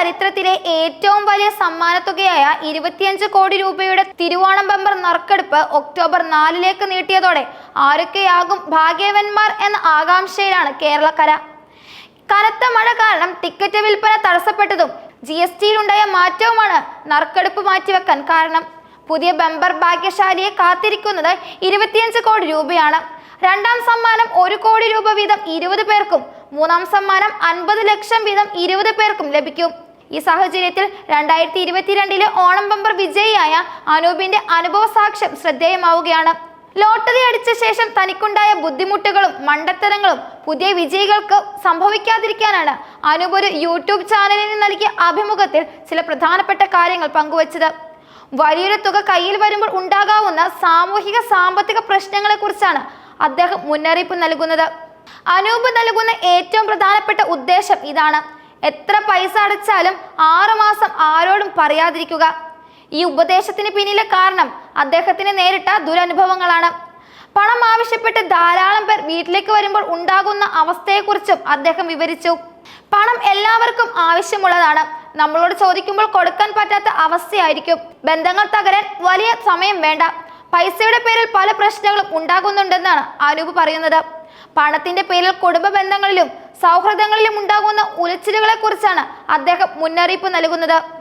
ചരിത്രത്തിലെ ഏറ്റവും വലിയ സമ്മാനത്തുകയായ ഇരുപത്തിയഞ്ച് കോടി രൂപയുടെ തിരുവോണം ബമ്പർ നറുക്കെടുപ്പ് ഒക്ടോബർ നാലിലേക്ക് നീട്ടിയതോടെ ആരൊക്കെയാകും ഭാഗ്യവന്മാർ എന്ന ആകാംക്ഷയിലാണ് കേരളക്കര. കനത്ത മഴ കാരണം ടിക്കറ്റ് വിൽപ്പന തടസ്സപ്പെട്ടതും ജി എസ് ടിയിലുണ്ടായ മാറ്റവുമാണ് നറുക്കെടുപ്പ് മാറ്റിവെക്കാൻ കാരണം. പുതിയ ബമ്പർ ഭാഗ്യശാലിയെ കാത്തിരിക്കുന്നത് ഇരുപത്തിയഞ്ച് കോടി രൂപയാണ്. രണ്ടാം സമ്മാനം ഒരു കോടി രൂപ വീതം ഇരുപത് പേർക്കും മൂന്നാം സമ്മാനം അൻപത് ലക്ഷം വീതം ഇരുപത് പേർക്കും ലഭിക്കും. ഈ സാഹചര്യത്തിൽ രണ്ടായിരത്തി ഇരുപത്തിരണ്ടിലെ ഓണം ബമ്പർ വിജയിയായ അനൂപിന്റെ അനുഭവ സാക്ഷ്യം ശ്രദ്ധേയമാവുകയാണ്. ലോട്ടറി അടിച്ച ശേഷം തനിക്കുണ്ടായ ബുദ്ധിമുട്ടുകളും മണ്ടത്തരങ്ങളും പുതിയ വിജയികൾക്ക് സംഭവിക്കാതിരിക്കാനാണ് അനൂപ് ഒരു യൂട്യൂബ് ചാനലിന് നൽകിയ അഭിമുഖത്തിൽ ചില പ്രധാനപ്പെട്ട കാര്യങ്ങൾ പങ്കുവച്ചത്. വലിയൊരു തുക കയ്യിൽ വരുമ്പോൾ ഉണ്ടാകാവുന്ന സാമൂഹിക സാമ്പത്തിക പ്രശ്നങ്ങളെ കുറിച്ചാണ് അദ്ദേഹം മുന്നറിയിപ്പ് നൽകുന്നത്. അനൂപ് നൽകുന്ന ഏറ്റവും പ്രധാനപ്പെട്ട ഉദ്ദേശം ഇതാണ്. എത്ര പൈസ അടച്ചാലും ആറുമാസം ആരോടും പറയാതിരിക്കുക. ഈ ഉപദേശത്തിന് പിന്നിലെ കാരണം അദ്ദേഹത്തിന് നേരിട്ട ദുരനുഭവങ്ങളാണ്. പണം ആവശ്യപ്പെട്ട് ധാരാളം പേർ വീട്ടിലേക്ക് വരുമ്പോൾ ഉണ്ടാകുന്ന അവസ്ഥയെക്കുറിച്ചും അദ്ദേഹം വിവരിച്ചു. പണം എല്ലാവർക്കും ആവശ്യമുള്ളതാണ്. നമ്മളോട് ചോദിക്കുമ്പോൾ കൊടുക്കാൻ പറ്റാത്ത അവസ്ഥയായിരിക്കും. ബന്ധങ്ങൾ തകരാൻ വലിയ സമയം വേണ്ട. പൈസയുടെ പേരിൽ പല പ്രശ്നങ്ങളും ഉണ്ടാകുന്നുണ്ടെന്നാണ് അനൂപ് പറയുന്നത്. പണത്തിന്റെ പേരിൽ കുടുംബ ബന്ധങ്ങളിലും സൗഹൃദങ്ങളിലും ഉണ്ടാകുന്ന ഉലച്ചിലുകളെ കുറിച്ചാണ് അദ്ദേഹം മുന്നറിയിപ്പ് നൽകുന്നത്.